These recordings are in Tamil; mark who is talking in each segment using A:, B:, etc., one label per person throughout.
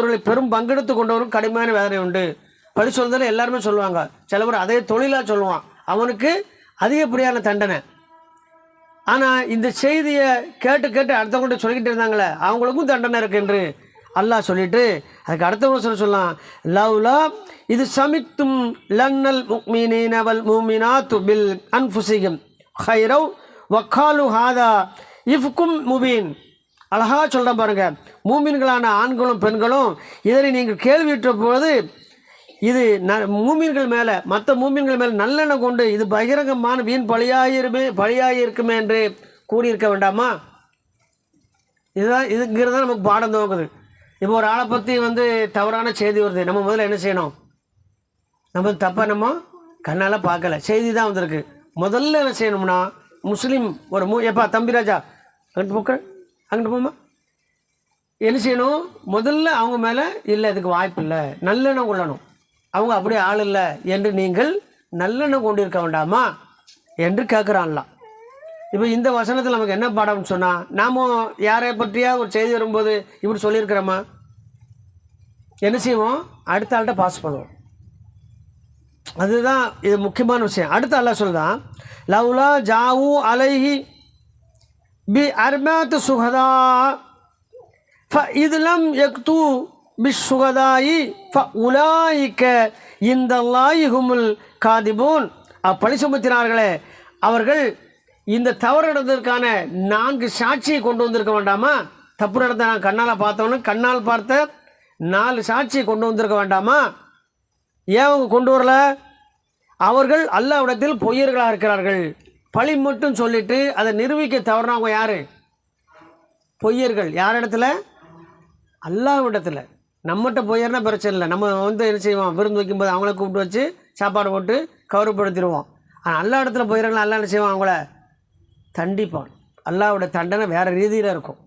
A: பொருளை பெரும் பங்கெடுத்து கொண்டவரும் கடுமையான வேதனை உண்டு. பழி சொல்றதில் எல்லாருமே சொல்லுவாங்க. சில பேர் அதே தொழிலாக சொல்லுவான். அவனுக்கு அதிகப்படியான தண்டனை. ஆனால் இந்த செய்தியை கேட்டு கேட்டு அடுத்தவங்கள்ட்ட சொல்லிக்கிட்டு இருந்தாங்களே அவங்களுக்கும் தண்டனை இருக்கு என்று அல்லாஹ் சொல்லிட்டு அதுக்கு அடுத்தவங்க சொல்ல சொல்லலாம். லவ்லா இது சமித்தும் லன்னல் முக்மீனவல் மூமினா துபில் பில் ஹைரவ் வக்காலு ஹாதா இஃப்கும் முபீன். அழகா சொல்கிறேன் பாருங்க. மூமின்களான ஆண்களும் பெண்களும் இதனை நீங்கள் கேள்வியுற்ற போது இது ந மூமின்கள் மேலே மற்ற மூமின்கள் மேலே நல்லெண்ணம் கொண்டு இது பகிரங்கமான வீண் பழியாயிருமே பழியாயிருக்குமே என்று கூறியிருக்க வேண்டாமா? இதுதான் இதுங்கிறது தான் நமக்கு பாடம் துவங்குது. இப்போ ஒரு ஆளை பற்றி வந்து தவறான செய்தி வருது. நம்ம முதல்ல என்ன செய்யணும்? நம்ம தப்பாக நம்ம கண்ணால் பார்க்கல. செய்தி தான் வந்திருக்கு. முதல்ல என்ன செய்யணும்னா முஸ்லீம் ஒரு மூ எப்பா தம்பி ராஜா அங்கிட்டு போக்க? அங்கிட்டு போமா என்ன செய்யணும்? முதல்ல அவங்க மேலே இல்லை இதுக்கு வாய்ப்பு இல்லை. நல்லெண்ணம் கொள்ளணும். அவங்க அப்படியே ஆள் இல்லை என்று நீங்கள் நல்லெண்ணம் கொண்டிருக்க வேண்டாமா? என்று கேட்குறான்லாம் இப்போ இந்த வசனத்தில் நமக்கு என்ன பாடம்னு சொன்னால் நாம் யாரை பற்றியா ஒரு செய்தி வரும்போது இப்படி சொல்லியிருக்கிறோமா? என்ன செய்வோம்? அடுத்த ஆள்கிட்ட பாஸ் பண்ணுவோம். அதுதான் இது முக்கியமான விஷயம். அடுத்த ஆளாக சொல்லுதான் லவ்லா ஜாவு அலைஹி பி அர்மாத்து சுகதா. ஃப இதுலம் எக்து பி ஃப உலாயிக்க இந்த ஹுமுல் காதிபூன். அப்பணி சுமத்தினார்களே அவர்கள் இந்த தவறு நடந்ததற்கான நான்கு சாட்சியை கொண்டு வந்திருக்க வேண்டாமா? தப்பு நடந்த நான் கண்ணால் பார்த்தவொன்னு கண்ணால் பார்த்த நாலு சாட்சியை கொண்டு வந்திருக்க வேண்டாமா? ஏன் அவங்க கொண்டு வரல? அவர்கள் அல்லாவிடத்தில் பொய்யர்களாக இருக்கிறார்கள். பழி மட்டும் சொல்லிட்டு அதை நிரூபிக்க தவறினவங்க யார்? பொய்யர்கள். யார் இடத்துல அல்லாவிடத்தில். நம்மகிட்ட பொய்யர்னா பிரச்சனை இல்லை. நம்ம வந்து என்ன செய்வோம்? விருந்து வைக்கும்போது அவங்கள கூப்பிட்டு வச்சு சாப்பாடு போட்டு கௌரவப்படுத்திடுவோம். ஆனால் அல்லா இடத்துல பொய்யர்கள் அல்லா என்ன செய்வான்? அவங்கள தண்டிப்பான். அல்லாவோட தண்டனை வேறு ரீதியில் இருக்கும்.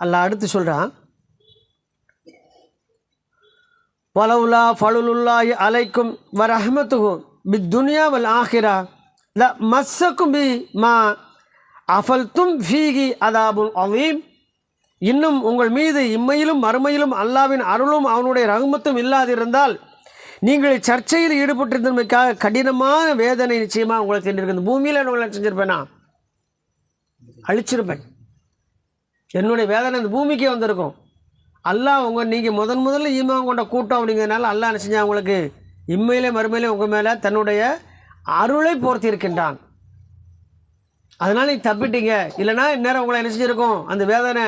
A: அல்லாஹ் அடுத்து சொல்கிறான் வலவுலா ஃபலுல்லாஹி அலைக்கும் வரஹமத்துஹு பி துனியா வல் ஆஹிரா ல மஸ்ஸக்கும் பி மா அஃபல்தும் ஃபீகி அதாபுல் அவீம் இன்னும் உங்கள் மீது இம்மையிலும் மறுமையிலும் அல்லாவின் அருளும் அவனுடைய ரகுமத்தும் இல்லாதிருந்தால் நீங்கள் சர்ச்சையில் ஈடுபட்டிருந்தமைக்காக கடினமான வேதனை நிச்சயமாக உங்களுக்கு தெரிஞ்சிருக்கு இந்த பூமியில் உங்களை செஞ்சிருப்பேனா? அழிச்சிருப்பேன். என்னுடைய வேதனை இந்த பூமிக்கே வந்திருக்கும். அல்லாஹ் உங்கள் நீங்கள் முதன் முதல்ல ஈமான் கொண்ட கூட்டம் அப்படிங்கிறதுனால அல்லாஹ் என்ன உங்களுக்கு இம்மையிலே மறுமையிலே உங்கள் மேலே தன்னுடைய அருளை போர்த்தியிருக்கின்றான். அதனால் நீ தப்பிட்டீங்க. இல்லைனா இந்நேரம் உங்களை என்ன செஞ்சுருக்கோம்? அந்த வேதனை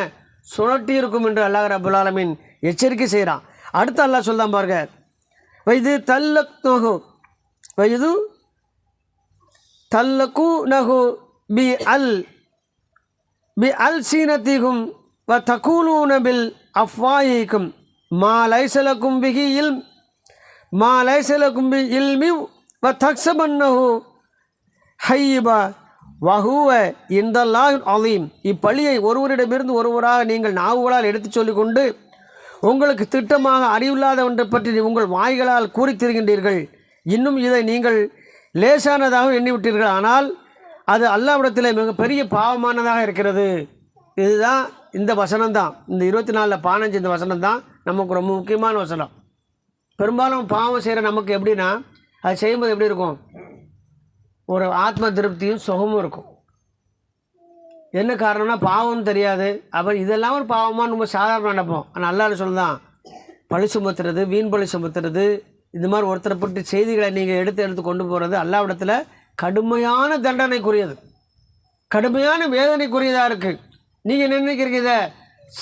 A: சுழட்டி இருக்கும் என்று அல்லாஹ் ரபுல் ஆலமின் எச்சரிக்கை செய்கிறான். அடுத்து அல்லாஹ் சொல்தான் பாருங்க வைது தல்லக் நகு வைது தல்லக்கு நகு பி அல் பி அல் சீனத்திகும் வ தகூலூனபில் அஃப்வாயிக்கும் மா லைசலக்கும் பிகி இல் மா லைசலக்கும் பி இல்மி வ தக்ஸபன்னஹு ஹையிபா. வஹூவ இந்தல்லா அலீம். இப்பள்ளியை ஒருவரிடமிருந்து ஒருவராக நீங்கள் நாவுகளால் எடுத்துச் சொல்லிக்கொண்டு உங்களுக்கு திட்டமாக அறிவில்லாத ஒன்றை பற்றி உங்கள் வாய்களால் கூறித்திருக்கின்றீர்கள் இன்னும் இதை நீங்கள் லேசானதாக எண்ணிவிட்டீர்கள். ஆனால் அது அல்லாவிடத்தில் மிகப்பெரிய பாவமானதாக இருக்கிறது. இதுதான் இந்த வசனம் தான் இந்த இருபத்தி நாலில் பதினஞ்சு இந்த வசனம் தான் நமக்கு ரொம்ப முக்கியமான வசனம். பெரும்பாலும் பாவம் செய்கிற நமக்கு எப்படின்னா அது செய்யும்போது எப்படி இருக்கும்? ஒரு ஆத்ம திருப்தியும் சுகமும் இருக்கும். என்ன காரணம்னா பாவம்னு தெரியாது. அப்புறம் இதெல்லாம் ஒரு பாவமாக நம்ம சாதாரண நினைப்போம். ஆனால் அல்லாஹ் சொல்லலாம். பழி சுமத்துறது வீண் பழி சுமத்துறது இது மாதிரி ஒருத்தரை பற்றி செய்திகளை நீங்கள் எடுத்து எடுத்து கொண்டு போகிறது அல்லாவிடத்தில் கடுமையான தண்டனைக்குரியது. கடுமையான வேதனைக்குரியதாக இருக்குது நீங்கள் நினைக்கிறீங்க இதை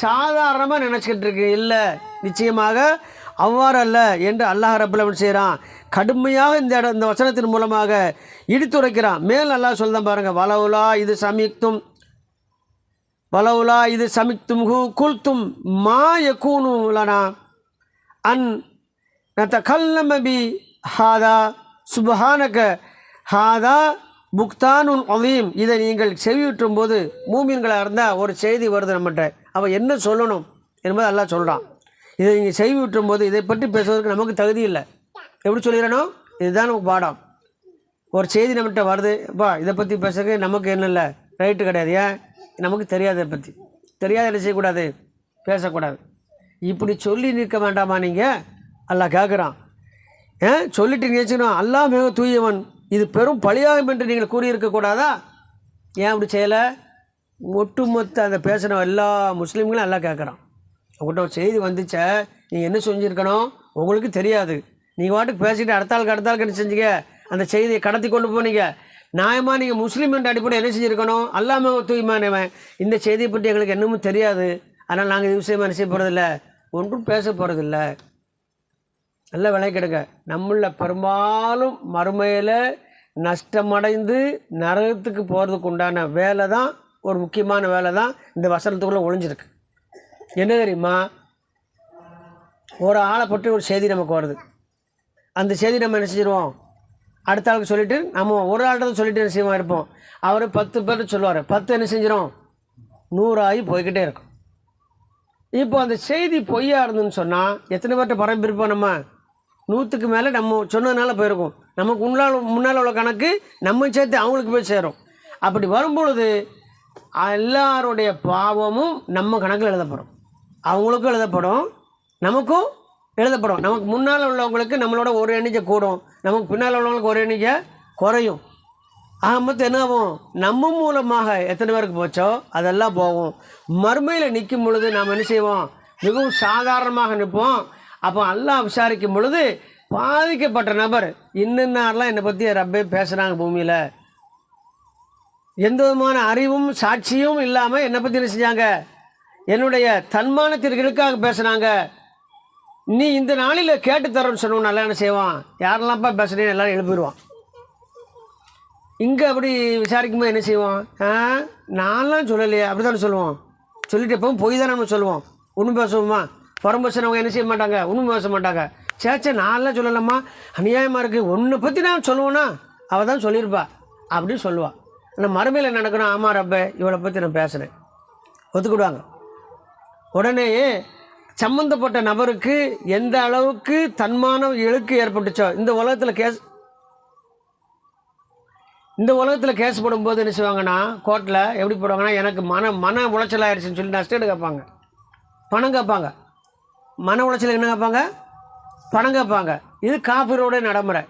A: சாதாரணமாக நினச்சிக்கிட்டு இருக்கு இல்லை நிச்சயமாக அவ்வாறு அல்ல என்று அல்லாஹ் ரபுல்லவன் செய்கிறான் கடுமையாக இந்த இட இந்த வசனத்தின் மூலமாக இடித்துரைக்கிறான் மேல் அல்லாஹ் சொல்தான் பாருங்கள் வலவுலா இது சமிக்தும் வலவுலா இது சமிக்தும் ஹூ குல்தும் மா யகூனு அன் நத்தகல்லம பி ஹாதா சுபஹானக ஹாதா புக்தானுன் அலீம். இதை நீங்கள் செவியுற்றும் போது மூமின்களாக இருந்தால் ஒரு செய்தி வருது நம்மகிட்ட. அவள் என்ன சொல்லணும் என்பது அல்லாஹ் சொல்கிறான் இதை நீங்கள் செய்விட்டும் போது இதை பற்றி பேசுவதற்கு நமக்கு தகுதி இல்லை. எப்படி சொல்லிடணும் இதுதான் நமக்கு பாடம். ஒரு செய்தி நம்மகிட்ட வருது அப்பா இதை பற்றி பேசுறதுக்கு நமக்கு என்ன இல்லை? ரைட்டு கிடையாது. ஏன்? நமக்கு தெரியாத இதை பற்றி தெரியாத என்ன செய்யக்கூடாது? பேசக்கூடாது. இப்படி சொல்லி நிற்க வேண்டாமா நீங்கள் அல்லா கேட்குறான் ஏன் சொல்லிட்டு நினைச்சுக்கணும். அல்லா மிக தூயவன். இது பெரும் பழியாகும் என்று நீங்கள் கூறியிருக்கக்கூடாதா ஏன் அப்படி செய்யலை? ஒட்டுமொத்த அந்த பேசின எல்லா முஸ்லீம்களும் எல்லாம் கேட்குறான் உங்கள்கிட்ட ஒரு செய்தி வந்துச்சே? நீங்கள் என்ன செஞ்சுருக்கணும்? உங்களுக்கு தெரியாது. நீங்கள் வாட்டுக்கு பேசிட்டு அடுத்தாளுக்கு அடுத்தாளுக்கு என்ன செஞ்சீங்க? அந்த செய்தியை கடத்தி கொண்டு போனீங்க. நியாயமாக நீங்கள் முஸ்லீம் என்ற அடிப்படை என்ன செஞ்சுருக்கணும்? அல்லாம தூய்மானவன் இந்த செய்தியை பற்றி எங்களுக்கு என்னமும் தெரியாது. ஆனால் நாங்கள் இது விஷயமா என்ன செய்ய போகிறதில்ல ஒன்றும் பேச போகிறதில்ல நல்ல விலை கெடுங்க. நம்மள பெரும்பாலும் மறுமையில் நஷ்டமடைந்து நரகத்துக்கு போகிறதுக்கு உண்டான வேலை தான் ஒரு முக்கியமான வேலை தான் இந்த வசனத்துக்குள்ளே ஒளிஞ்சிருக்கு. என்ன தெரியுமா? ஒரு ஆளை பற்றி ஒரு செய்தி நமக்கு வருது. அந்த செய்தி நம்ம என்ன செஞ்சிருவோம்? அடுத்த ஆளுக்கு சொல்லிவிட்டு நம்ம ஒரு ஆள்கிட்ட சொல்லிட்டு என்ன செய்வோம்? இருப்போம். அவர் பத்து பேர் சொல்லுவார். பத்து என்ன செஞ்சிடும் நூறாகி போய்கிட்டே இருக்கும். இப்போ அந்த செய்தி பொய்யா இருந்துன்னு சொன்னால் எத்தனை பேர்கிட்ட பரப்பிருப்போம் நம்ம? நூற்றுக்கு மேலே நம்ம சொன்னதுனால போயிருக்கோம். நமக்கு முன்னால் முன்னால் உள்ள கணக்கு நம்ம சேர்த்து அவங்களுக்கு போய் சேரும். அப்படி வரும்பொழுது எல்லாருடைய பாவமும் நம்ம கணக்கில் எழுதப்படும். அவங்களுக்கும் எழுதப்படும். நமக்கும் எழுதப்படும். நமக்கு முன்னால் உள்ளவங்களுக்கு நம்மளோட ஒரு எண்ணிக்கை கூடும். நமக்கு பின்னால் உள்ளவங்களுக்கு ஒரு எண்ணிக்கை குறையும். ஆக மொத்தம் என்ன ஆகும்? நம்ம மூலமாக எத்தனை பேருக்கு போச்சோ அதெல்லாம் போகும். மறுமையில் நிற்கும் பொழுது நாம் என்ன செய்வோம்? மிகவும் சாதாரணமாக நிற்போம். அப்போ அல்லாஹ் விசாரிக்கும் பொழுது பாதிக்கப்பட்ட நபர் இன்னென்னாரெலாம் என்னை பற்றி ரப்பே பேசுகிறாங்க பூமியில். எந்த விதமான அறிவும் சாட்சியும் இல்லாமல் என்னை பற்றி என்ன செஞ்சாங்க? என்னுடைய தன்மானத்திற்காக பேசுனாங்க. நீ இந்த நாளில் கேட்டு தரேன்னு சொன்னவன் நல்லா என்ன செய்வான்? யாரெல்லாம்ப்பா பேசுகிறேன்னு எல்லாரும் எழுப்பிடுவான். இங்கே அப்படி விசாரிக்கும்போது என்ன செய்வோம் ஆ நான்லாம் சொல்லலையே அப்படி தானே சொல்லுவோம் சொல்லிட்டு எப்பவும் பொய் தானே நம்ம சொல்லுவோம். ஒன்றும் பேசுவோமா புறம் பேசுனவங்க என்ன செய்ய மாட்டாங்க? ஒன்றும் பேச மாட்டாங்க. சேச்சே நான்லாம் சொல்லலாமா அநியாயமாக இருக்குது ஒன்றை பற்றி நான் சொல்லுவோன்னா அவள் தான் சொல்லியிருப்பா. அப்படின்னு சொல்லுவாள் ஆனால் மறுமையில் நடக்கணும் ஆமாம் ரப்ப இவளை பற்றி நான் பேசுகிறேன் ஒத்துக்கிடுவாங்க. உடனேயே சம்மந்தப்பட்ட நபருக்கு எந்த அளவுக்கு தன்மான இழுக்கு ஏற்பட்டுச்சோ இந்த உலகத்தில் கேஸ் இந்த உலகத்தில் கேஸ் போடும்போது என்ன செய்வாங்கன்னா கோர்ட்டில் எப்படி போடுவாங்கன்னா எனக்கு மன மன உளைச்சல் ஆயிடுச்சுன்னு சொல்லி நஷ்டம் கேட்பாங்க. பணம் கேட்பாங்க. மன உளைச்சல் என்ன கேட்பாங்க? பணம் கேட்பாங்க. இது காஃபிரோட நடைமுறை.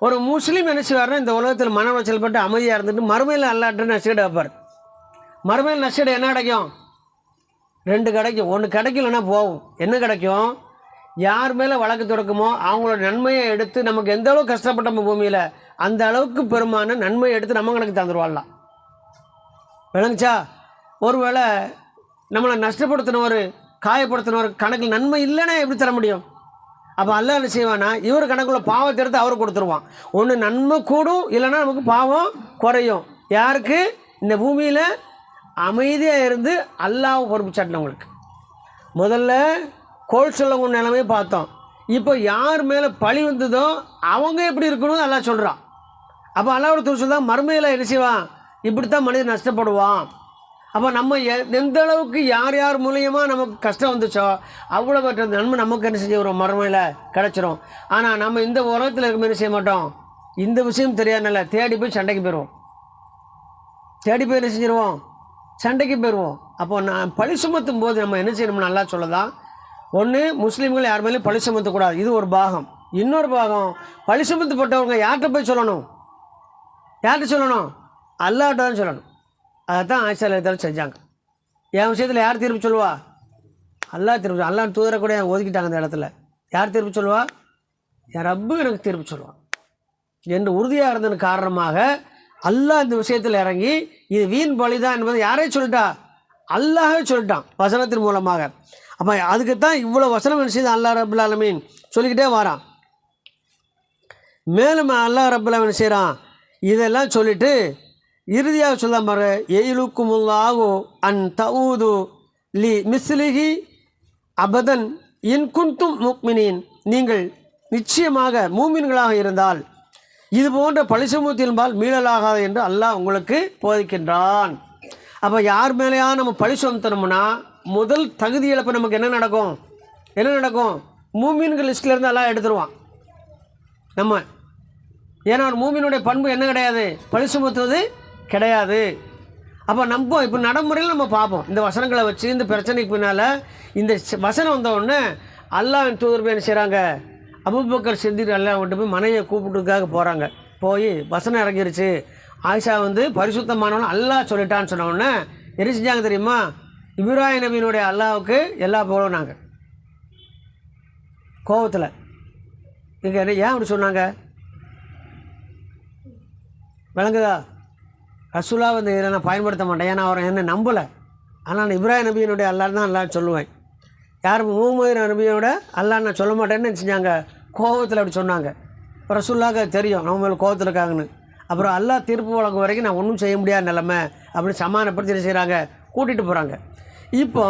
A: ஒரு முஸ்லீம் என்ன செய்வார்னா இந்த உலகத்தில் மன உளைச்சல் பட்டு அமைதியாக இருந்துட்டு மறுமையில் அல்லாட்டு நஷ்டீடு வைப்பார் மறுமையில் நஷ்டீடு என்ன கிடைக்கும் ரெண்டு கிடைக்கும். ஒன்று கிடைக்கலன்னா போகும் என்ன கிடைக்கும்? யார் மேலே வழக்கு தொடக்குமோ அவங்களோட நன்மையை எடுத்து நமக்கு எந்த அளவுக்கு கஷ்டப்பட்டோமோ பூமியில் அந்த அளவுக்கு பெருமான நன்மையை எடுத்து நம்ம கணக்கு தந்துடுவாள்லாம் விளங்குச்சா? ஒருவேளை நம்மளை நஷ்டப்படுத்தினவர் காயப்படுத்தினவர் கணக்கில் நன்மை இல்லைன்னா எப்படி தர முடியும்? அப்போ அல்ல என்ன செய்வானா இவர் கணக்குள்ள பாவத்தை எடுத்து அவர் கொடுத்துருவான். ஒன்று நன்மை கூடும் இல்லைன்னா நமக்கு பாவம் குறையும். யாருக்கு? இந்த பூமியில் அமைதியாக இருந்து அல்லாஹ் பொறுப்பு சாட்டினவங்களுக்கு முதல்ல கோல் சொல்லவங்க நிலைமையை பார்த்தோம். இப்போ யார் மேலே பழி வந்ததோ அவங்க எப்படி இருக்கணும் அல்லாஹ் சொல்கிறான் அப்போ அல்லாவோட துணி தான் மறுமையில் என்ன செய்வான்? இப்படித்தான் மனிதன் நஷ்டப்படுவான். அப்போ நம்ம எ- எந்த அளவுக்கு யார் யார் மூலியமாக நமக்கு கஷ்டம் வந்துச்சோ அவ்வளோ பெற்ற நன்மை நமக்கு என்ன செஞ்சு வரும் மறுமையில் கிடச்சிரும். ஆனால் நம்ம இந்த உலகத்தில் இருக்க என்ன செய்ய மாட்டோம்? இந்த விஷயம் தெரியாதுனால தேடி போய் சண்டைக்கு போயிடுவோம் தேடி போய் என்ன செஞ்சிருவோம்? சண்டைக்கு போயிடுவோம் அப்போ நான் பழி சுமத்தும் போது நம்ம என்ன செய்யணும்னு நல்லா சொல்லலாம் ஒன்று முஸ்லீம்கள் யார் மேலேயும் பழி சுமத்தக்கூடாது. இது ஒரு பாகம். இன்னொரு பாகம் பழி சுமத்தப்பட்டவங்க யார்கிட்ட போய் சொல்லணும்? யார்கிட்ட சொல்லணும்? அல்லாட்ட தான் சொல்லணும். அதை தான் ஆட்சியாளர் செஞ்சாங்க. என் விஷயத்தில் யார் தீர்ப்பு சொல்லுவா? அல்லாஹ் தீர்ப்பு அல்லா தூதரை கூட ஒதுக்கிட்டாங்க அந்த இடத்துல. யார் தீர்ப்பு சொல்லுவா? என் ரப்பு எனக்கு தீர்ப்பு சொல்லுவான். என்று உறுதியாக இருந்ததன் காரணமாக அல்லாஹ் இந்த விஷயத்தில் இறங்கி இது வீண் பலிதான் என்பதை யாரே சொல்லிட்டா? அல்லாஹே சொல்லிட்டான் வசனத்தின் மூலமாக. அப்போ அதுக்கு தான் இவ்வளோ வசனம் என்ன செய்து அல்லாஹ் ரபுல் ஆலமீன் சொல்லிக்கிட்டே வரான். மேலும் அல்லாஹ் ரபுல் செய்கிறான் இதெல்லாம் சொல்லிவிட்டு இறுதியாக சொல்ல பாரு எயிலுக்குமுல்லாகு அன் தவுது லி மிஸ்லிஹி அபதன் இன் குந்தும் முக்மினின். நீங்கள் நிச்சயமாக மூமின்களாக இருந்தால் இது போன்ற பழிசுமத்தின்பால் மீளலாகாது என்று அல்லாஹ் உங்களுக்கு போதிக்கின்றான். அப்போ யார் மேலேயா நம்ம பழி சுமத்தணும்னா முதல் தகுதி இழப்பு நமக்கு என்ன நடக்கும்? என்ன நடக்கும்? மூமின்கள் லிஸ்ட்லேருந்து எல்லாம் எடுத்துருவான். நம்ம ஏன்னா ஒரு மூமினுடைய பண்பு என்ன கிடையாது? பழி சுமத்துவது கிடையாது. அப்போ நம்ம இப்போ நடைமுறையில் நம்ம பார்ப்போம். இந்த வசனங்களை வச்சு இந்த பிரச்சனைக்கு பின்னால் இந்த வசனம் வந்த உடனே அல்லாஹ் தூதர் என்ன செய்கிறாங்க அபுபக்கர் சிந்திர் அல்லா கொண்டு போய் மனைவியை கூப்பிட்டுக்காக போகிறாங்க போய் வசனம் இறங்கிருச்சு. ஆயிஷா வந்து பரிசுத்தமானவன் அல்லாஹ் சொல்லிட்டான்னு சொன்ன என்ன செஞ்சாங்க தெரியுமா? இப்ராஹிம் நபியினுடைய அல்லாவுக்கு எல்லா புகழும் நாங்கள் கோவத்தில். இங்கே என்ன ஏன் அப்படி சொன்னாங்க? விளங்குதா? ரசூலா வந்து இதில் நான் பயன்படுத்த மாட்டேன். ஏன்னா அவர் என்ன நம்பலை. ஆனால் நான் இப்ராஹிம் நபியினுடைய அல்லாஹ் தான் எல்லாரும் சொல்லுவேன். யார் முகமது நபியோட அல்லாஹ் நான் சொல்ல மாட்டேன்னு செஞ்சாங்க கோபத்தில் அப்படி சொன்னாங்க. ரசுல்லாக தெரியும். நம்ம மேலே கோவத்தில் இருக்காங்கன்னு. அப்புறம் அல்லா தீர்ப்பு வழக்கு வரைக்கும் நான் ஒன்றும் செய்ய முடியாத நிலமை அப்படின்னு சமாதானப்படுத்தி என்ன செய்கிறாங்க கூட்டிகிட்டு போகிறாங்க இப்போ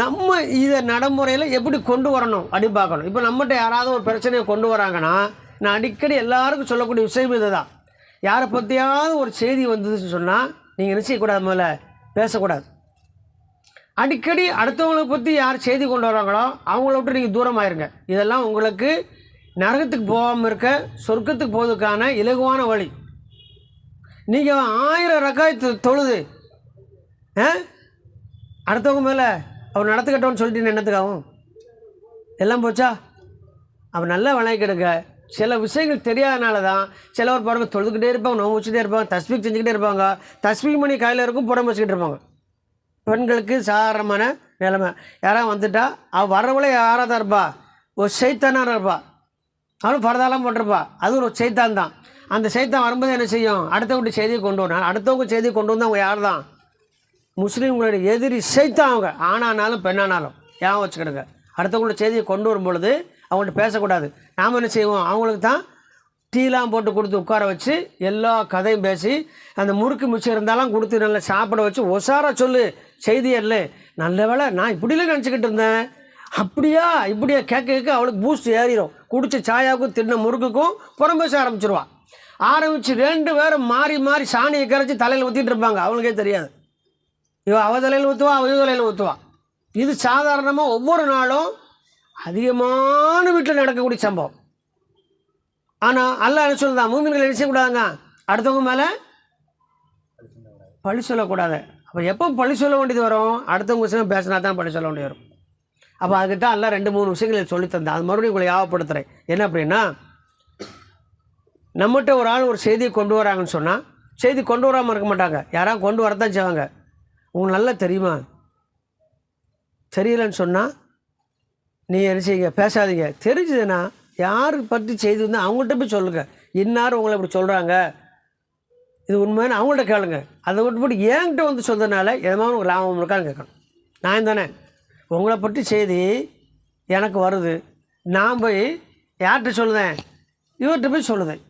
A: நம்ம இதை நடைமுறையில் எப்படி கொண்டு வரணும் அப்படி பார்க்கணும். இப்போ நம்மகிட்ட யாராவது ஒரு பிரச்சனையை கொண்டு வராங்கன்னா நான் அடிக்கடி எல்லாருக்கும் சொல்லக்கூடிய விஷயம் இதுதான். யாரை பற்றியாவது ஒரு செய்தி வந்ததுன்னு சொன்னால் நீங்கள் என்ன செய்யக்கூடாது முதல்ல. பேசக்கூடாது. அடிக்கடி அடுத்தவங்களை பற்றி யார் செய்தி கொண்டு வராங்களோ அவங்கள விட்டு நீங்கள் தூரமாயிருங்க. இதெல்லாம் உங்களுக்கு நரகத்துக்கு போகாமல் இருக்க சொர்க்கத்துக்கு போவதுக்கான இலகுவான வழி. நீங்கள் ஆயிரம் ரக்காய் தொழுது ஆ? அடுத்தவங்க மேலே அவர் நடத்துக்கிட்டோன்னு சொல்லிட்டு என்னத்துக்காகும்? எல்லாம் போச்சா? அவன் நல்லா விளையாடுங்க சில விஷயங்கள் தெரியாதனால தான் சிலவர் பாருங்கள் தொழுதுகிட்டே இருப்பாங்க நோம்பு வச்சுட்டே இருப்பாங்க தஸ்பீக் செஞ்சுக்கிட்டே இருப்பாங்க தஸ்பீக் மணி கையில் இருக்கும் புறம் வச்சுக்கிட்டு இருப்பாங்க. பெண்களுக்கு சாதாரணமான நிலைமை. யாராவது வந்துட்டா அவள் வரவளே யாராக தான் இருப்பா? ஒரு சைத்தானாக இருப்பா. அவனும் பரதாலாம் போட்டிருப்பா. அது ஒரு சைத்தான் தான். அந்த சைத்தான் வரும்போது என்ன செய்யும்? அடுத்தவங்க செய்தியை கொண்டு வரணும் அடுத்தவங்க செய்தியை கொண்டு வந்து அவங்க யார் தான் முஸ்லீம்களுடைய எதிரி சைத்தான் அவங்க. ஆணானாலும் பெண்ணானாலும். ஏன் வச்சுக்கிடுங்க. அடுத்தவங்களோட செய்தியை கொண்டு வரும் பொழுது அவங்கள்ட்ட பேசக்கூடாது. நாம் என்ன செய்வோம்? அவங்களுக்கு தான் டீலாம் போட்டு கொடுத்து உட்கார வச்சு எல்லா கதையும் பேசி அந்த முறுக்கு மிச்சம் இருந்தாலும் கொடுத்து நல்லா சாப்பிட வச்சு ஒசாரா சொல்லு. செய்தி அல்ல. நல்ல வேலை நான் இப்படிலாம் நினச்சிக்கிட்டு இருந்தேன். அப்படியா? இப்படியா? கேட்க கேட்க அவளுக்கு பூஸ்ட் ஏறிடும் குடிச்ச சாயாவுக்கும் தின்ன முறுக்குக்கும் புறம் பேச ஆரம்பித்து ரெண்டு பேரும் மாறி மாறி சாணியை கரைச்சி தலையில் ஊற்றிட்டு இருப்பாங்க. அவங்களுக்கே தெரியாது. இவ அவ தலையில் ஊற்றுவா அவ தலையில் ஊற்றுவா இது சாதாரணமாக ஒவ்வொரு நாளும் அதிகமான வீட்டில் நடக்கக்கூடிய சம்பவம். ஆனால் அல்ல என்ன சொல்லுதான் மூமின்கள் என்ன செய்யக்கூடாதுங்க? அடுத்தவங்க மேலே பழி சொல்லக்கூடாது. அப்போ எப்போ பழி சொல்ல வேண்டியது வரும்? அடுத்தவங்க விஷயம் பேசினா தான் பழி சொல்ல வேண்டியது வரும். அப்போ அதுக்கிட்ட எல்லாம் ரெண்டு மூணு விஷயங்களை சொல்லித்தந்தேன் அது மறுபடியும் உங்களை யாவப்படுத்துகிறேன் என்ன அப்படின்னா நம்மகிட்ட ஒரு ஆள் ஒரு செய்தியை கொண்டு வராங்கன்னு சொன்னால் செய்தி கொண்டு வராமல் இருக்க மாட்டாங்க. யாராவது கொண்டு வரத்தான் செய்வாங்க. உங்களுக்கு நல்லா தெரியுமா? தெரியலன்னு சொன்னால் நீ என்ன செய்யுங்க? பேசாதீங்க. தெரிஞ்சதுன்னா யார் பற்றி செய்தி வந்து அவங்கள்ட்ட போய் சொல்லுங்கள் இன்னார் உங்களை இப்படி சொல்கிறாங்க இது உண்மைன்னு அவங்கள்ட்ட கேளுங்க. அதை விட்டு போட்டு என்கிட்ட வந்து சொல்றதுனால எதமான ஒரு லாபம் இருக்கான்னு கேட்கணும். நான் தானே? உங்களை பற்றி செய்தி எனக்கு வருது. நான் போய் யார்கிட்ட சொல்லுதேன்? இவர்கிட்ட போய் சொல்லுதேன்.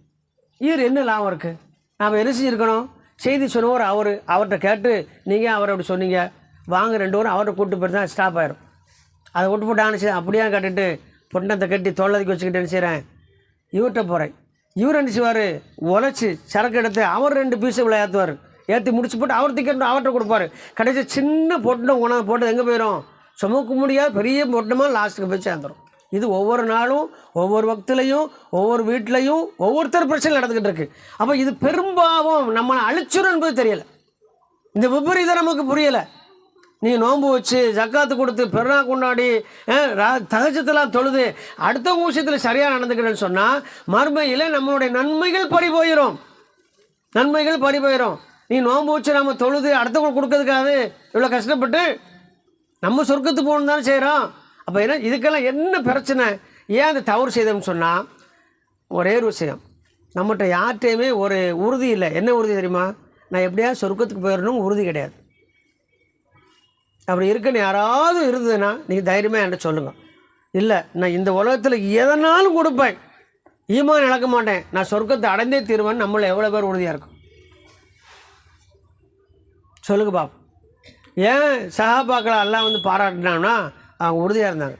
A: இவர் என்ன லாபம் இருக்குது நாம் என்ன செஞ்சுருக்கணும்? செய்தி சொன்னவர் அவர். அவர்கிட்ட கேட்டு நீங்கள் அவரை அப்படி சொன்னீங்க. வாங்க ரெண்டு பேரும் அவர்கிட்ட கூப்பிட்டு போய் தான் ஸ்டாப் ஆயிரும். அதை விட்டு போட்டு ஆனிச்சு அப்படியே கேட்டுட்டு பொண்ணத்தை கட்டி தொல்லதுக்கு வச்சுக்கிட்டு என்ன செய்கிறேன் இவர்கிட்ட போகிறேன் இவர் என்ன செய்வார்? உழைச்சி சரக்கு எடுத்து அவர் ரெண்டு பீஸை இவ்வளோ ஏற்றுவார் ஏற்றி முடிச்சு போட்டு அவர் திக்கெட்டு அவர்கிட்ட கொடுப்பாரு. கடைசி சின்ன பொட்டணம் உணவு போட்டு எங்கே போயிடும் சுமக்க முடியாது பெரிய பொட்டமாக லாஸ்ட்டுக்கு போய் சேர்ந்துடும் இது ஒவ்வொரு நாளும் ஒவ்வொரு வக்திலையும் ஒவ்வொரு வீட்லேயும் ஒவ்வொருத்தர் பிரச்சனை நடந்துக்கிட்டு இருக்குது அப்போ இது பெரும்பாவம் நம்மளை அழிச்சிடும் என்பது தெரியலை. இந்த விபரீதம் நமக்கு புரியலை. நீ நோன்பு வச்சு ஜக்காத்து கொடுத்து பெருனா கொண்டாடி தகச்சத்தெல்லாம் தொழுது அடுத்தவங்க விஷயத்தில் சரியாக நடந்துக்கிறேன்னு சொன்னால் மறுமையில் நம்மளுடைய நன்மைகள் பறி போயிடும் நன்மைகள் பறி போயிடும் நீ நோன்பு வச்சு நம்ம தொழுது அடுத்தவங்களுக்கு கொடுக்கறதுக்காது இவ்வளோ கஷ்டப்பட்டு நம்ம சொர்க்கத்துக்கு போகணும் தானே செய்கிறோம் அப்போ என்ன இதுக்கெல்லாம் என்ன பிரச்சனை? ஏன் அந்த தவறு செய்தோம்னு சொன்னால் ஒரே ஒரு விஷயம். நம்மகிட்ட யார்கிட்டையுமே ஒரு உறுதி இல்லை. என்ன உறுதி தெரியுமா? நான் எப்படியா சொர்க்கத்துக்கு போயிடணும் உறுதி கிடையாது. அப்படி இருக்குன்னு யாராவது இருந்ததுன்னா நீங்கள் தைரியமாக என்கிட்ட சொல்லுங்கள் இல்லை நான் இந்த உலகத்தில் எதனாலும் கொடுப்பேன். ஈமான் இழக்க மாட்டேன். நான் சொர்க்கத்தை அடைந்தே தீருவேன். நம்மளை எவ்வளோ பேர் உறுதியாக இருக்கும்? சொல்லுங்க பாப் ஏன் சகாபாக்களை எல்லாம் வந்து பாராட்டினாங்கன்னா அவங்க உறுதியாக இருந்தாங்க?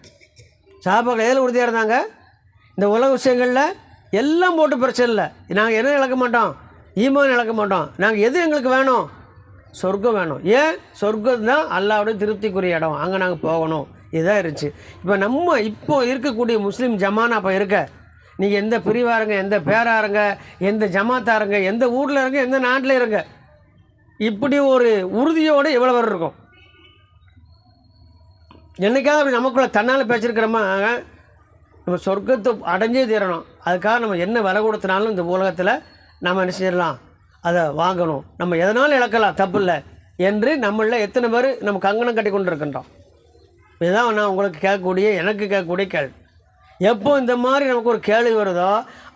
A: சகாபாக்கள் எதில் உறுதியாக இருந்தாங்க? இந்த உலக விஷயங்களில் எல்லாம் போட்டு பிரச்சனை இல்லை. நாங்கள் என்ன இழக்க மாட்டோம்? ஈமான் இழக்க மாட்டோம். நாங்கள் எது எங்களுக்கு வேணும்? சொர்க்கம் வேணும். ஏன்? சொர்க்கம் தான் அல்லாவுடைய திருப்திக்குரிய இடம். அங்கே நாங்கள் போகணும். இதுதான் இருந்துச்சு. இப்போ நம்ம இப்போ இருக்கக்கூடிய முஸ்லீம் ஜமானா அப்போ இருக்க. நீங்கள் எந்த பிரிவாருங்க எந்த பேராருங்க எந்த ஜமாத்தாருங்க எந்த ஊரில் இருங்க எந்த நாட்டில் இருங்க. இப்படி ஒரு உறுதியோடு எவ்வளோ வர இருக்கும். என்னைக்காவது அப்படி நமக்குள்ளே தன்னால் பேசியிருக்கிறோமா நம்ம சொர்க்கத்தை அடைஞ்சே தீரணும். அதுக்காக நம்ம என்ன விலை கொடுத்தனாலும் இந்த உலகத்தில் நம்ம என்ன செய்யலாம்? அதை வாங்கணும். நம்ம எதனாலும் இழக்கலாம்? தப்பு இல்லை என்று நம்மளில் எத்தனை பேர் நம்ம கங்கணம் கட்டி கொண்டு இருக்கின்றோம் இதுதான் நான் உங்களுக்கு கேட்கக்கூடிய எனக்கு கேட்கக்கூடிய கேள்வி. எப்போ இந்த மாதிரி நமக்கு ஒரு கேள்வி வருதோ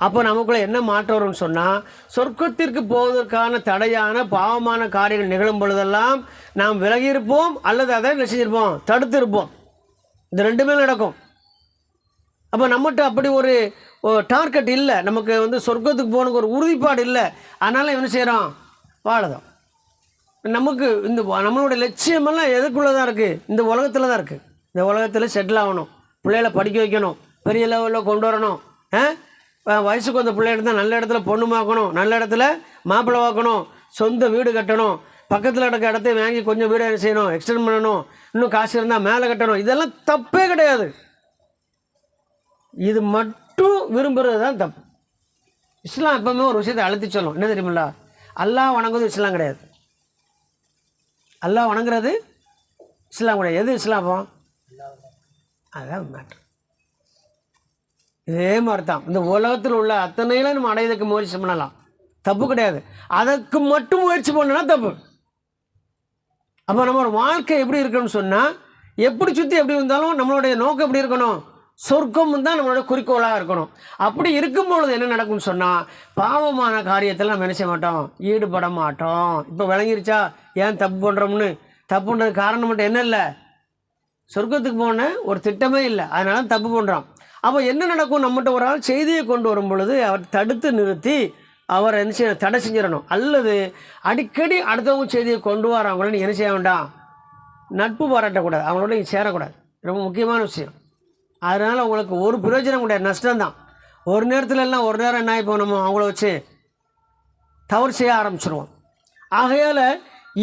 A: அப்போ நமக்குள்ளே என்ன மாற்றம் வரும்னு சொன்னால் சொர்க்கத்திற்கு போவதற்கான தடையான பாவமான காரியங்கள் நிகழும் பொழுதெல்லாம் நாம் விலகியிருப்போம் அல்லது அதை என்ன தடுத்திருப்போம். தடுத்து இருப்போம் இந்த ரெண்டுமே நடக்கும். அப்போ நம்மகிட்ட அப்படி ஒரு டார்கெட் இல்லை. நமக்கு வந்து சொர்க்கத்துக்கு போகணுக்கு ஒரு உறுதிப்பாடு இல்லை. அதனால் என்ன செய்கிறோம் வாழதான். நமக்கு இந்த நம்மளுடைய நம்மளோட லட்சியமெல்லாம் எதுக்குள்ளே தான் இருக்குது இந்த உலகத்தில் தான் இருக்குது இந்த உலகத்தில் செட்டில் ஆகணும். பிள்ளைகளை படிக்க வைக்கணும். பெரிய லெவலில் கொண்டு வரணும். ஆ? வயசுக்கு வந்த பிள்ளை இருந்தால் நல்ல இடத்துல பொண்ணு மாக்கணும் நல்ல இடத்துல மாப்பிள்ளை வாக்கணும் சொந்த வீடு கட்டணும். பக்கத்தில் இருக்க இடத்த வாங்கி கொஞ்சம் வீடு என்ன செய்யணும்? எக்ஸ்டெண்ட் பண்ணணும். இன்னும் காசு இருந்தால் மேலே கட்டணும். இதெல்லாம் தப்பே கிடையாது. இது மட்டும் விரும்புகிறது தான் தப்பு. இஸ்லாம் எப்பவுமே ஒரு விஷயத்தை அழுத்தி சொல்லும். என்ன தெரியுமில்ல? அல்லாஹ் வணங்குவது இஸ்லாம் கிடையாது. அல்லாஹ் வணங்குறது இஸ்லாம் கிடையாது. எது இஸ்லாம் அப்போ? அதான் மேட்ரு இதே மாதிரி தான் இந்த உலகத்தில் உள்ள அத்தனையில நம்ம அடையதுக்கு முயற்சி பண்ணலாம். தப்பு கிடையாது. அதற்கு மட்டும் முயற்சி பண்ணனா தப்பு. அப்போ நம்மளோட வாழ்க்கை எப்படி இருக்கணும்னு சொன்னால் எப்படி சுற்றி எப்படி வந்தாலும் நம்மளுடைய நோக்கம் எப்படி இருக்கணும்? சொர்க்கம் தான் நம்மளோட குறிக்கோளாக இருக்கணும். அப்படி இருக்கும் பொழுது என்ன நடக்கும்னு சொன்னால் பாவமான காரியத்தில் நம்ம நினைச்ச செய்ய மாட்டோம்? ஈடுபட மாட்டோம். இப்போ விளங்கிருச்சா? ஏன் தப்பு பண்ணுறோம்னு தப்பு பண்ணுறது காரணம் மட்டும் என்ன இல்லை? சொர்க்கத்துக்கு போன ஒரு திட்டமே இல்லை. அதனால தப்பு பண்ணுறான் அப்போ என்ன நடக்கும்? நம்மகிட்ட ஒரு ஆள் செய்தியை கொண்டு வரும் பொழுது அவர் தடுத்து நிறுத்தி அவர் என்ன செய்ய தடை செஞ்சிடணும். அல்லது அடிக்கடி அடுத்தவங்க செய்தியை கொண்டு வராங்களே நீ என்ன செய்ய வேண்டாம்? நட்பு பாராட்டக்கூடாது. அவங்களோட நீ சேரக்கூடாது. ரொம்ப முக்கியமான விஷயம். அதனால் உங்களுக்கு ஒரு பிரயோஜனம் கிடையாது நஷ்டம்தான். ஒரு நேரத்தில் எல்லாம் ஒரு நேரம் என்ன ஆகி நம்ம அவங்கள வச்சு தவறு செய்ய ஆரம்பிச்சிருவோம். ஆகையால்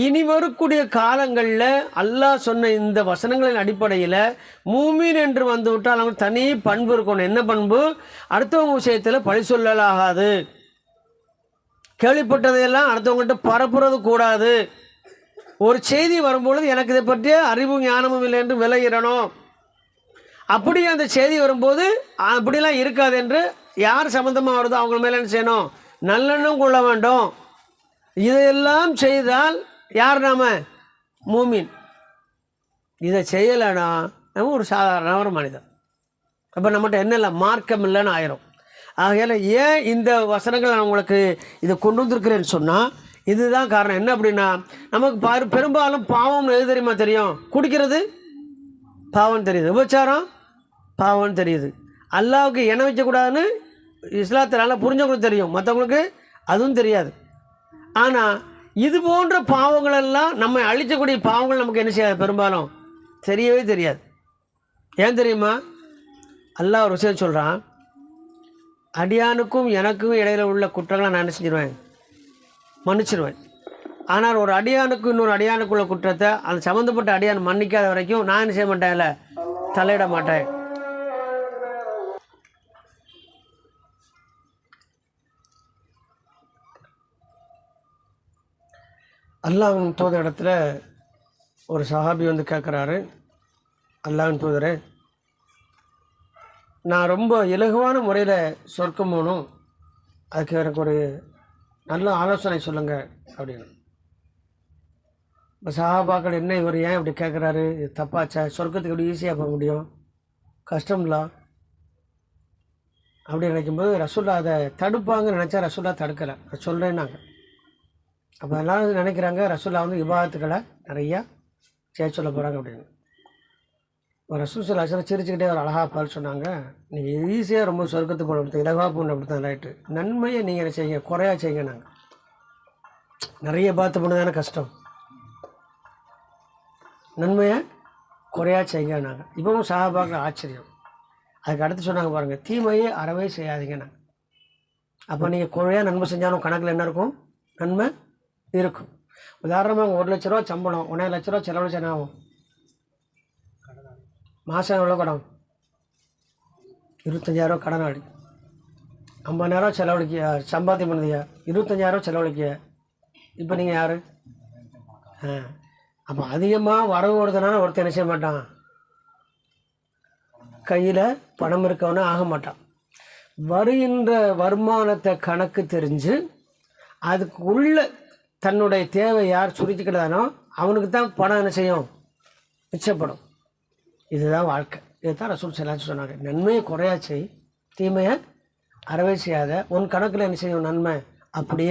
A: இனி வரக்கூடிய காலங்களில் அல்லாஹ் சொன்ன இந்த வசனங்களின் அடிப்படையில் மூமீன் என்று வந்து விட்டால் அவங்க தனி பண்பு இருக்கணும். என்ன பண்பு? அடுத்தவங்க விஷயத்தில் பழி சொல்லலாகாது. கேள்விப்பட்டதையெல்லாம் அடுத்தவங்கள்ட்ட பரப்புறது கூடாது. ஒரு செய்தி வரும்பொழுது எனக்கு இதை பற்றிய அறிவும் ஞானமும் இல்லை என்று விலகிடணும் அப்படி அந்த செய்தி வரும்போது அப்படிலாம் இருக்காது என்று யார் சம்மந்தமாக வருதோ அவங்க மேலே என்ன செய்யணும்? நல்லெண்ணம் கொள்ள வேண்டும். இதையெல்லாம் செய்தால் யார் நாம? மூமின். இதை செய்யலைன்னா நம்ம ஒரு சாதாரண ஒரு மனிதன். அப்போ நம்மகிட்ட என்ன இல்லை மார்க்கம் இல்லைன்னு ஆயிரும். ஆகையால் ஏன் இந்த வசனங்கள் நான் உங்களுக்கு இதை கொண்டு வந்திருக்கிறேன்னு சொன்னால் இதுதான் காரணம். என்ன அப்படின்னா நமக்கு பாரு பெரும்பாலும் பாவம் எது தெரியுமா தெரியும்? குடிக்கிறது? பாவம் தெரியுது. விபச்சாரம்? பாவம்னு தெரியுது. அல்லாவுக்கு எண்ணெய் வைக்கக்கூடாதுன்னு இஸ்லாத்தை நல்லா புரிஞ்சவங்களுக்கு தெரியும். மற்றவங்களுக்கு அதுவும் தெரியாது. ஆனால் இது போன்ற பாவங்களெல்லாம் நம்ம அழிச்சக்கூடிய பாவங்கள் நமக்கு என்ன செய்யாது பெரும்பாலும்? தெரியவே தெரியாது. ஏன் தெரியுமா? அல்லாஹ் ஒரு விஷயம் சொல்கிறான் அடியானுக்கும் எனக்கும் இடையில உள்ள குற்றங்களை நான் என்ன செஞ்சிருவேன்? மன்னிச்சிருவேன். ஆனால் ஒரு அடியானுக்கு இன்னொரு அடியானுக்குள்ள குற்றத்தை அந்த சம்மந்தப்பட்ட அடியான் மன்னிக்காத வரைக்கும் நான் என்ன செய்ய மாட்டேன்ல? தலையிட மாட்டேன். அல்லாஹின் தூதர் இடத்துல ஒரு சஹாபி வந்து கேட்குறாரு. அல்லாஹின் தூதரே நான் ரொம்ப இலகுவான முறையில் சொர்க்கம் போகணும். அதுக்கு எனக்கு ஒரு நல்ல ஆலோசனை சொல்லுங்கள் அப்படின்னு. இப்போ சஹாபாக்கள் என்ன இவர் ஏன் இப்படி கேட்குறாரு? இது தப்பாச்சா? சொர்க்கத்துக்கு எப்படி ஈஸியாக போக முடியும்? கஷ்டம்லாம் அப்படி நினைக்கும்போது ரசுல்லா அதை தடுப்பாங்கன்னு நினச்சா ரசுல்லா தடுக்கலை. சொல்கிறேன்னாங்க அப்போ எல்லாரும் நினைக்கிறாங்க ரசுல்லா வந்து விவாதத்துக்களை நிறையா செய்ய சொல்ல போகிறாங்க அப்படின்னு. இப்போ ரசூல் சில சிரிச்சுக்கிட்டே ஒரு அழகாக பால் சொன்னாங்க நீங்கள் ஈஸியாக ரொம்ப சொர்க்கத்து போன அப்படி இலகா போன அப்படி தான் ரைட்டு நன்மையை நீங்கள் என்ன செய்யுங்க குறையா செய்யுங்க நாங்கள் நிறைய பார்த்து பண்ண தானே கஷ்டம். நன்மையை குறையா செய்யுங்க நாங்கள் இப்பவும் சகாபாக்கில் ஆச்சரியம். அதுக்கு அடுத்து சொன்னாங்க பாருங்கள் தீமையை அறவே செய்யாதீங்க நாங்கள் அப்போ நீங்கள் குறையாக நன்மை செஞ்சாலும் கணக்கில் என்ன இருக்கும்? நன்மை இருக்கும். உதாரணமாக ஒரு லட்ச ரூபா சம்பளம் ஒன்றரை லட்ச ரூபா செலவழிச்சு என்ன ஆகும்? மாதம் எவ்வளோ கடன்? இருபத்தஞ்சாயிரம் கடனாளி. ஐம்பதாயிரம் செலவழிக்க சம்பாத்தியம் பண்ணுதியா? இருபத்தஞ்சாயிரம் செலவழிக்க இப்போ நீங்கள் யார்? அப்போ அதிகமாக வரவு ஓடுதுனால ஒருத்தன் என்ன செய்ய மாட்டான்? கையில் பணம் இருக்கவனே ஆக மாட்டான். வருகின்ற வருமானத்தை கணக்கு தெரிஞ்சு அதுக்குள்ள தன்னுடைய தேவை யார் சுருக்கிக்கிட்டானோ அவனுக்கு தான் பணம் என்ன செய்யும்? மிச்சப்படும். இதுதான் வாழ்க்கை. இதுதான் ரசூல் செல்லாச்சு சொன்னாங்க. நன்மையை குறையா செய் தீமையை அறவை செய்யாத உன் கணக்கில் என்ன செய்யும் நன்மை? அப்படியே